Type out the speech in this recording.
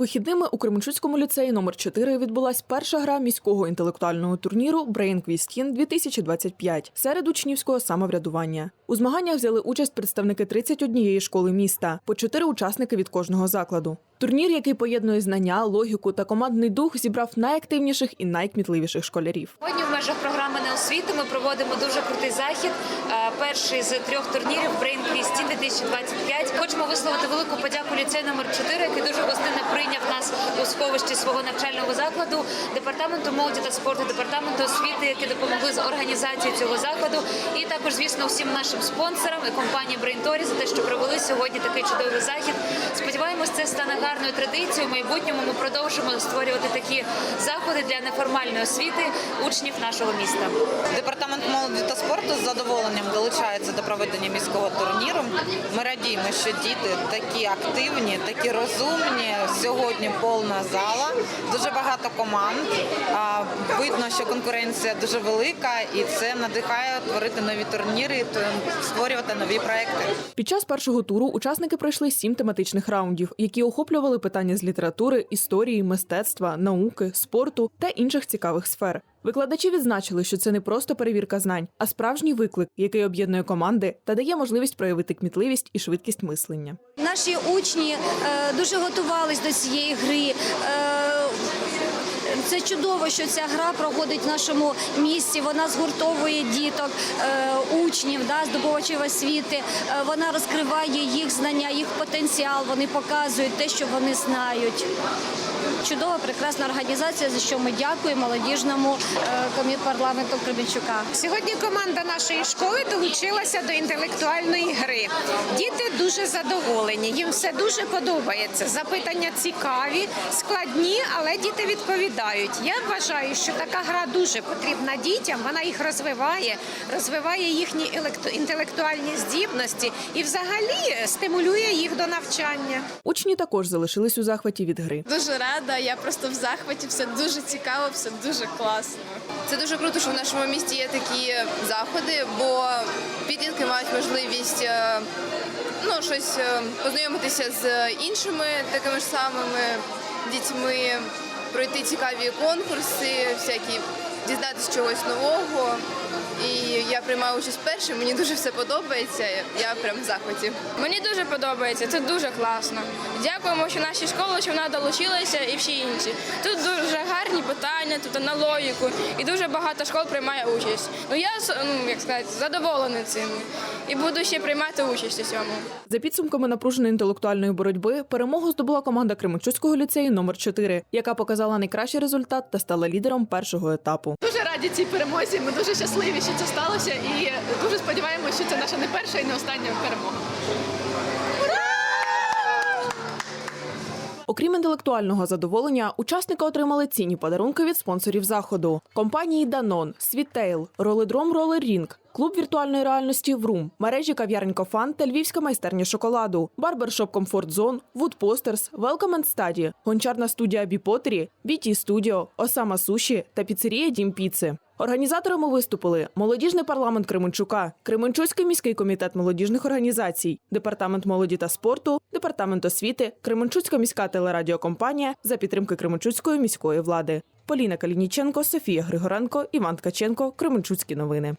Вихідними у Кременчуцькому ліцеї номер 4 відбулась перша гра міського інтелектуального турніру Teen 2025 серед учнівського самоврядування. У змаганнях взяли участь представники 31 школи міста, по чотири учасники від кожного закладу. Турнір, який поєднує знання, логіку та командний дух, зібрав найактивніших і найкмітливіших школярів. Сьогодні в межах програми «Неосвіти» ми проводимо дуже крутий захід. Е, Перший з трьох турнірів Teen 2025. Хочемо висловити велику подяку ліцею номер 4, який дуже гостинно сховищі свого навчального закладу, департаменту молоді та спорту, департаменту освіти, які допомогли з організацією цього заходу, і також, звісно, всім нашим спонсорам і компанії Braintory за те, що провели сьогодні такий чудовий захід. Сподіваємось, це стане гарною традицією. В майбутньому ми продовжимо створювати такі заходи для неформальної освіти учнів нашого міста. Департамент молоді та спорту з задоволенням долучається до проведення міського турніру. Ми радіємо, що діти такі активні, такі розумні. Сьогодні повна зала, дуже багато команд. Видно, що конкуренція дуже велика, і це надихає творити нові турніри, створювати нові проекти. Під час першого туру учасники пройшли сім тематичних раундів, які охоплювали питання з літератури, історії, мистецтва, науки, спорту та інших цікавих сфер. Викладачі відзначили, що це не просто перевірка знань, а справжній виклик, який об'єднує команди та дає можливість проявити кмітливість і швидкість мислення. Наші учні е, дуже готувались до цієї гри. Це чудово, що ця гра проходить в нашому місті. Вона згуртовує діток, е, учнів, да, здобувачів освіти. Е, Вона розкриває їх знання, їх потенціал. Вони показують те, що вони знають. Чудова, прекрасна організація, за що ми дякуємо молодіжному е, комітету парламенту Кременчука. Сьогодні команда нашої школи долучилася до інтелектуальної гри. Діти дуже задоволені, їм все дуже подобається. Запитання цікаві, складні, але діти відповідають. Я вважаю, що така гра дуже потрібна дітям. Вона їх розвиває, розвиває їхні електу- інтелектуальні здібності і, взагалі, стимулює їх до навчання. Учні також залишились у захваті від гри. Дуже рада, я просто в захваті, все дуже цікаво, все дуже класно. Це дуже круто, що в нашому місті є такі заходи, бо підлітки мають можливість е, ну, щось е, познайомитися з іншими такими ж самими дітьми, пройти цікаві конкурси, всякі дізнатися чогось нового. І я приймаю участь першим, мені дуже все подобається. Я прям в захваті. Мені дуже подобається, це дуже класно. Дякуємо, що нашій школі, що вона долучилася і всі інші. Тут дуже гарні питання, тут на логіку, і дуже багато школ приймає участь. Ну я ну, як сказати, задоволений цим і буду ще приймати участь у цьому. За підсумками напруженої інтелектуальної боротьби перемогу здобула команда Кременчуцького ліцею номер 4 яка показала найкращий результат та стала лідером першого етапу. Дуже раді цій перемозі. Ми дуже щасливі, що це сталося, і дуже сподіваємося, що це наша не перша і не остання перемога. Окрім інтелектуального задоволення, учасники отримали цінні подарунки від спонсорів заходу: компанії Данон, Світтейл, Роледром Ролер Рінг, клуб віртуальної реальності Врум, мережі кав'ярень Кофан та львівська майстерня шоколаду, барбершоп Комфорт Зон, Welcome and Study, гончарна студія Біпотері, BT Studio, Осама Суші та піцерія Дім Піци. Організаторами виступили молодіжний парламент Кременчука, Кременчуцький міський комітет молодіжних організацій, департамент молоді та спорту, департамент освіти, Кременчуцька міська телерадіокомпанія за підтримки Кременчуцької міської влади. Поліна Калініченко, Софія Григоренко, Іван Ткаченко, Кременчуцькі новини.